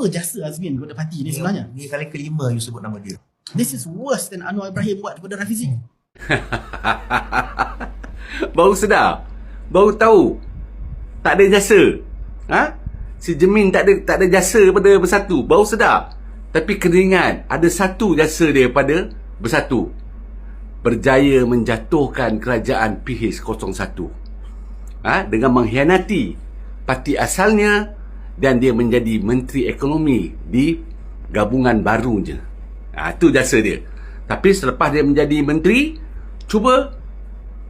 Apa jasa Azmin kepada parti ni sebenarnya? Ni kali kelima you sebut nama dia. This is worse than Anwar Ibrahim buat kepada Rafizi. Baru sedar. Baru tahu. Tak ada jasa. Ha? Si Jemin tak ada tak ada jasa pada Bersatu. Baru sedar. Tapi kena ingat, ada satu jasa dia pada Bersatu. Berjaya menjatuhkan kerajaan PH01. Ha? Dengan mengkhianati parti asalnya dan dia menjadi Menteri Ekonomi di gabungan barunya. Ha, itu jasa dia. Tapi selepas dia menjadi menteri, cuba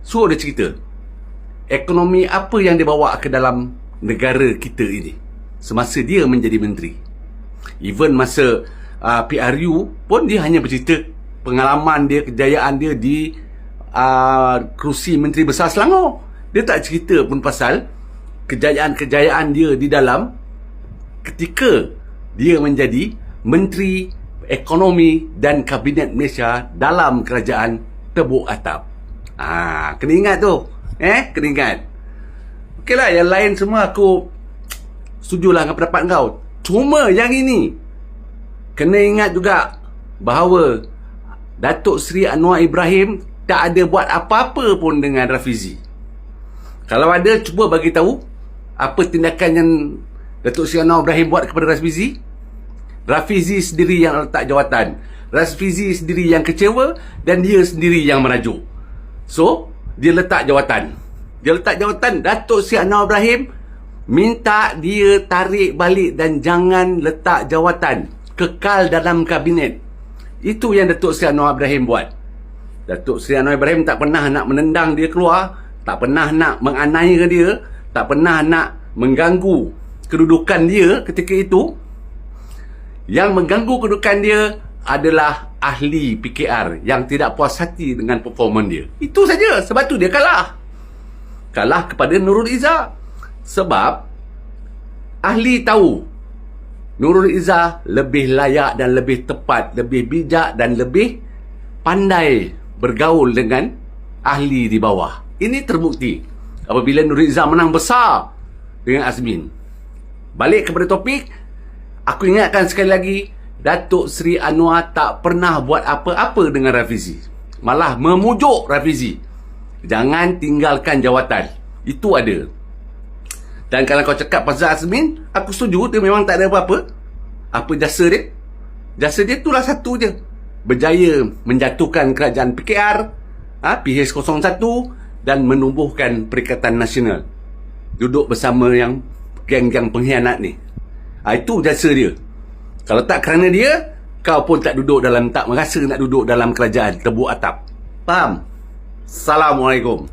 suruh dia cerita. Ekonomi apa yang dia bawa ke dalam negara kita ini semasa dia menjadi menteri. Even masa uh, PRU pun dia hanya bercerita pengalaman dia, kejayaan dia di uh, kerusi Menteri Besar Selangor. Dia tak cerita pun pasal kejayaan-kejayaan dia di dalam ketika dia menjadi Menteri Ekonomi dan Kabinet Malaysia dalam kerajaan Tebuk Atap. Ah, kena ingat tu. Eh, kena ingat. Okeylah, yang lain semua aku setujulah dengan pendapat kau. Cuma yang ini kena ingat juga bahawa Datuk Seri Anwar Ibrahim tak ada buat apa-apa pun dengan Rafizi. Kalau ada cuba bagi tahu apa tindakan yang Datuk Seri Anwar Ibrahim buat kepada Rafizi. Rafizi sendiri yang letak jawatan. Rafizi sendiri yang kecewa dan dia sendiri yang merajuk. So, dia letak jawatan. Dia letak jawatan Datuk Seri Anwar Ibrahim minta dia tarik balik dan jangan letak jawatan kekal dalam kabinet. Itu yang Datuk Seri Anwar Ibrahim buat. Datuk Seri Anwar Ibrahim tak pernah nak menendang dia keluar, tak pernah nak menganiaya dia, tak pernah nak mengganggu kedudukan dia ketika itu. Yang mengganggu kedudukan dia adalah ahli PKR yang tidak puas hati dengan performan dia. Itu saja. Sebab tu dia kalah. Kalah kepada Nurul Izzah. Sebab ahli tahu Nurul Izzah lebih layak dan lebih tepat, lebih bijak dan lebih pandai bergaul dengan ahli di bawah. Ini terbukti apabila Nurul Izzah menang besar dengan Azmin. Balik kepada topik, aku ingatkan sekali lagi, Datuk Seri Anwar tak pernah buat apa-apa dengan Rafizi. Malah memujuk Rafizi. Jangan tinggalkan jawatan. Itu ada. Dan kalau kau cakap pasal Azmin, aku setuju dia memang tak ada apa-apa. Apa jasa dia? Jasa dia itulah satu je. Berjaya menjatuhkan kerajaan PKR, ha, PH01 dan menumbuhkan Perikatan Nasional. Duduk bersama yang geng-geng pengkhianat ni. Ha, itu jasa dia. Kalau tak kerana dia, kau pun tak duduk dalam, tak merasa nak duduk dalam kerajaan tebuk atap. Faham? Assalamualaikum.